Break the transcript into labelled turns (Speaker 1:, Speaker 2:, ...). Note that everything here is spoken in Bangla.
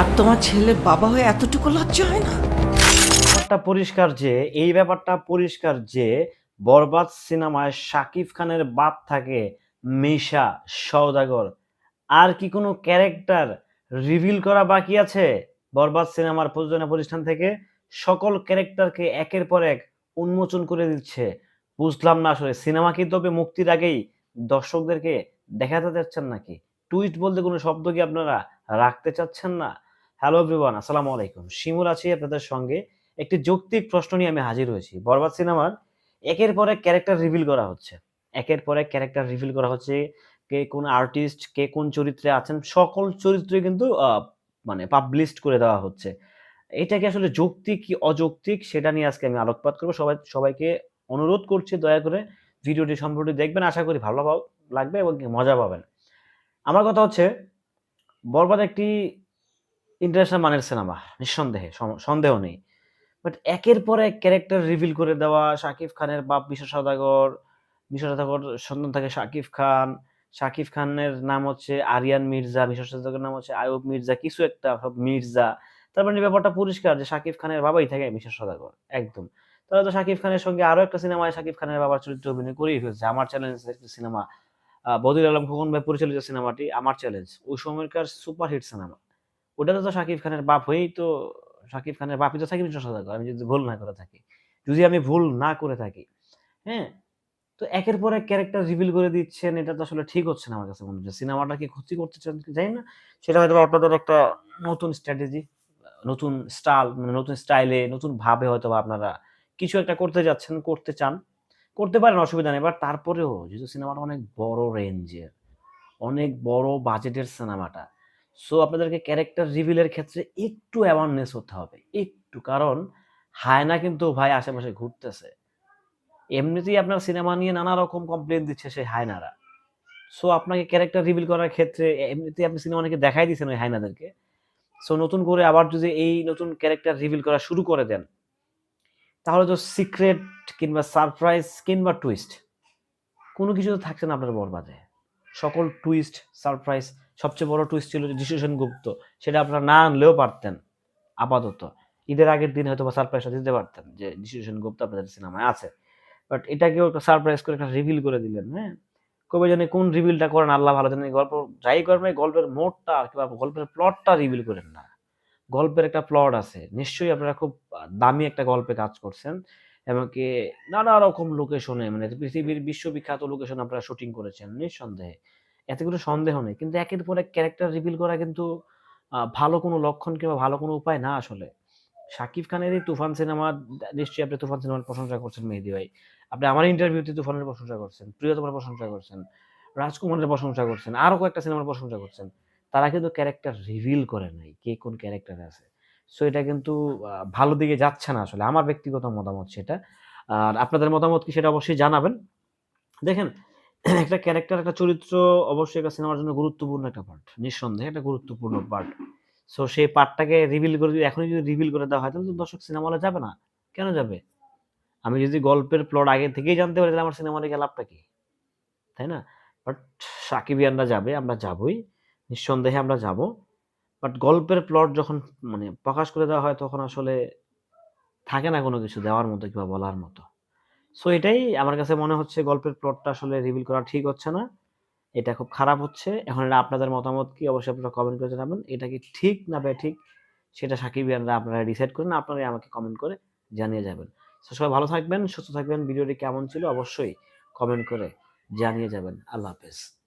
Speaker 1: আর তোমার ছেলে বাবা হয়ে এতটুকু লজ্জা হয় না?
Speaker 2: ব্যাপারটা পরিষ্কার যে এই ব্যাপারটা পরিষ্কার যে বরবাদ সিনেমায় শাকিব খানের বাপ থাকে মিশা সওদাগর। আর কি কোনো ক্যারেক্টার রিভিল করা বাকি আছে বরবাদ সিনেমার প্রযোজনা প্রতিষ্ঠান থেকে? সকল ক্যারেক্টারকে একের পর এক উন্মোচন করে দিচ্ছে। বুঝলাম না আসলে সিনেমা কি তবে মুক্তির আগেই দর্শকদেরকে দেখাতে চাচ্ছেন নাকি? টুইস্ট বলতে কোনো শব্দ কি আপনারা রাখতে চাচ্ছেন না? হ্যালো এভরিওয়ান আসসালামু আলাইকুম। শিমুল আছি আপনাদের সঙ্গে। একটি যৌক্তিক প্রশ্ন নিয়ে আমি হাজির হয়েছি। বরবাদ সিনেমার একের পর ক্যারেক্টার রিভিল করা হচ্ছে। একের পর ক্যারেক্টার রিভিল করা হচ্ছে কে কোন আর্টিস্ট কে কোন চরিত্রে আছেন, সকল চরিত্রে কিন্তু মানে পাবলিশড করে দেওয়া হচ্ছে। এটা কি আসলে যৌক্তিক কি অযৌক্তিক? সেটা নিয়ে আজকে আমি আলোকপাত করব। সবাই, সবাইকে অনুরোধ করছি দয়া করে ভিডিওটি সম্পূর্ণ দেখবেন, আশা করি ভালো লাগবে এবং মজা পাবেন। আমার কথা হচ্ছে, বরবাদ একটি ইন্টারন্যাশনাল মানের সিনেমা নিঃসন্দেহে সন্দেহ নেই। বাট একের পর এক ক্যারেক্টার রিভিল করে দেওয়া, শাকিব খানের বাপ বিশ্ব সদাগর বিশ্ব সদাগর সন্তান থাকে শাকিব খান। শাকিব খানের নাম হচ্ছে আরিয়ান মির্জা বিশ্ব সদাগরের নাম হচ্ছে আয়ুব মির্জা, কিছু একটা মির্জা। তার মানে ব্যাপারটা পরিষ্কার যে শাকিব খানের বাবাই থাকে বিশ্ব সদাগর, একদম। তাহলে তো শাকিব খানের সঙ্গে আরও একটা সিনেমায় শাকিব খানের বাবার চরিত্র অভিনয় করেই ফেলছে। আমার চ্যালেঞ্জ একটি সিনেমা বদির আলম খোকন ভাই পরিচালিত সিনেমাটি আমার চ্যালেঞ্জ ওই সময়কার সুপারহিট সিনেমা ওটাতে তো শাকিব খানের বাপ হয়েই তো, শাকিব খানের বাপই তো থাকি সদাগর আমি যদি ভুল না করে থাকি। যদি আমি ভুল না করে থাকি হ্যাঁ? তো একের পর এক ক্যারেক্টার রিভিল করে দিচ্ছেন, এটা তো আসলে ঠিক হচ্ছে না আমার কাছে মনে হচ্ছে। সিনেমাটা কি ক্ষতি করতে চান জানি না। সেটা হয়তো আপনাদের একটা নতুন স্ট্র্যাটেজি নতুন স্টাইল মানে নতুন স্টাইলে নতুন ভাবে হয়তো আপনারা কিছু একটা করতে যাচ্ছেন, করতে চান, করতে পারেন, অসুবিধা নেই। বাট তারপরেও যেহেতু সিনেমাটা অনেক বড় রেঞ্জের অনেক বড় বাজেটের সিনেমাটা সো আপনাদেরকে ক্যারেক্টার রিভিলের ক্ষেত্রে একটু অ্যাওয়ারনেস হতে হবে। একটু, কারণ হায়না কিন্তু ভাই আশেপাশে ঘুরতেছে। এমনিতেই আপনার সিনেমা নিয়ে নানা রকম কমপ্লেন দিচ্ছে সেই হায়নারা। সো আপনাকে ক্যারেক্টার রিভিল করার ক্ষেত্রে এমনিতেই আপনি সিনেমা অনেকে দেখাই দিচ্ছেন ওই হায়নাদেরকে। সো নতুন করে আবার যদি এই নতুন ক্যারেক্টার রিভিল করা শুরু করে দেন তাহলে তো সিক্রেট কিংবা সারপ্রাইজ কিংবা টুইস্ট কোনো কিছু তো থাকছে না আপনার বরবাদে। সকল টুইস্ট সারপ্রাইজ সবচেয়ে বড় টুইস্ট ছিল যিশু সেনগুপ্ত সেটা আপনারা না আনলেও পারতেন আপাতত। ঈদের আগের দিন হয়তো বা সারপ্রাইজটা দিতে পারতেন যে যিশু সেনগুপ্ত আপনাদের সিনেমায় আছে। বাট এটাকেও একটা সারপ্রাইজ করে একটা রিভিল করে দিলেন হ্যাঁ? কবে জানি কোন রিভিলটা করেন, আল্লাহ ভালো জানেন, গল্প, যাই এই গল্পের মোডটা কিংবা গল্পের প্লটটা রিভিল করেন না। গল্পের একটা প্লট আছে। নিশ্চয়ই আপনারা খুব দামি একটা গল্পে কাজ করছেন এমনকি নানা রকম লোকেশনে মানে পৃথিবীর বিশ্ববিখ্যাত লোকেশনে আপনারা শুটিং করেছেন, নিঃসন্দেহে। এতে কোনো সন্দেহ নেই। কিন্তু একের পর এক ক্যারেক্টার রিভিল করা কিন্তু ভালো কোনো লক্ষণ কিংবা ভালো কোনো উপায় না আসলে। শাকিব খানের এই তুফান সিনেমা নিশ্চয়ই আপনি তুফান সিনেমার প্রশংসা করছেন মেহেদি ভাই। আপনি আমার ইন্টারভিউতে তুফানের প্রশংসা করছেন, প্রিয়তমার প্রশংসা করছেন, রাজকুমারের প্রশংসা করছেন আরও কয়েকটা সিনেমার প্রশংসা করছেন। তারা কিন্তু ক্যারেক্টার রিভিল করে নাই কে কোন ক্যারেক্টারে আছে। সো এটা কিন্তু ভালো দিকে যাচ্ছে না আসলে। আমার ব্যক্তিগত মতামত সেটা। আর আপনাদের মতামত কি সেটা অবশ্যই জানাবেন। দেখেন, একটা ক্যারেক্টার একটা চরিত্র অবশ্যই একটা সিনেমার জন্য গুরুত্বপূর্ণ একটা পার্ট নিঃসন্দেহে একটা গুরুত্বপূর্ণ পার্ট সো সেই পার্টটাকে রিভিল করে যদি, এখনই যদি রিভিল করে দেওয়া হয়, তাহলে তো দর্শক সিনেমা হলে যাবে না। কেন যাবে? আমি যদি গল্পের প্লট আগে থেকেই জানতে পারি, তাহলে আমার সিনেমা দেখে লাভটা কি? তাই না? বাট সাকিবিয়ানরা যাবে, আমরা যাবই। নিঃসন্দেহে আমরা যাব। বাট গল্পের প্লট যখন মানে প্রকাশ করে দেওয়া হয়, তখন আসলে থাকে না কোনো কিছু দেওয়ার মতো কিংবা বলার মতো। সো এটাই আমার কাছে মনে হচ্ছে গল্পের প্লটটা আসলে রিভিল করা ঠিক হচ্ছে না। এটা খুব খারাপ হচ্ছে। এখন এটা আপনাদের মতামত কি? অবশ্যই আপনারা কমেন্ট করে জানাবেন। এটা কি ঠিক না বে ঠিক সেটা সাকিবিয়ানরা আপনারা ডিসাইড করেন আপনারাই আমাকে কমেন্ট করে জানিয়ে যাবেন। সো সবাই ভালো থাকবেন, সুস্থ থাকবেন। ভিডিওটি কেমন ছিল? অবশ্যই কমেন্ট করে জানিয়ে যাবেন। আল্লাহ হাফেজ।